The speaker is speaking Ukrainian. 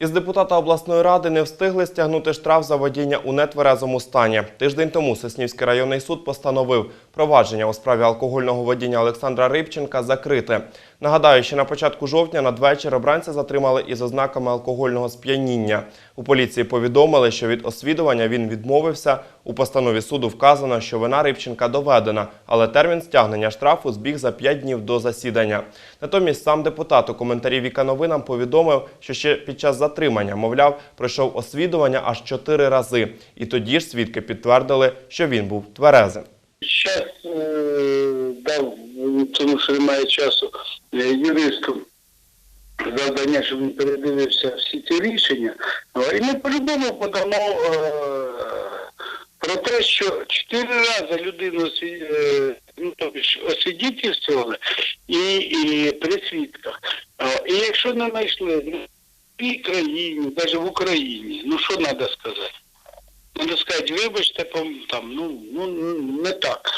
Із депутата обласної ради не встигли стягнути штраф за водіння у нетверезому стані. Тиждень тому Соснівський районний суд постановив провадження у справі алкогольного водіння Олександра Рибченка закрите. Нагадаю, що на початку жовтня надвечір обранця затримали із ознаками алкогольного сп'яніння. У поліції повідомили, що від освідування він відмовився. У постанові суду вказано, що вина Рибченка доведена, але термін стягнення штрафу збіг за 5 днів до засідання. Натомість сам депутат у коментарі Віка новинам повідомив, що ще під час затримання, мовляв, пройшов освідування аж 4 рази. І тоді ж свідки підтвердили, що він був тверезим. Зараз е, дав, тому що немає часу, е, юристу завдання, щоб він передивився всі ці рішення. І ми по-любому подамо е, про те, що чотири рази людину е, ну, тобто ж, і, і при свідках. І якщо не знайшли в цій країні, навіть в Україні, ну що треба сказати? Надо сказати, вибачте, там, ну, ну, не так.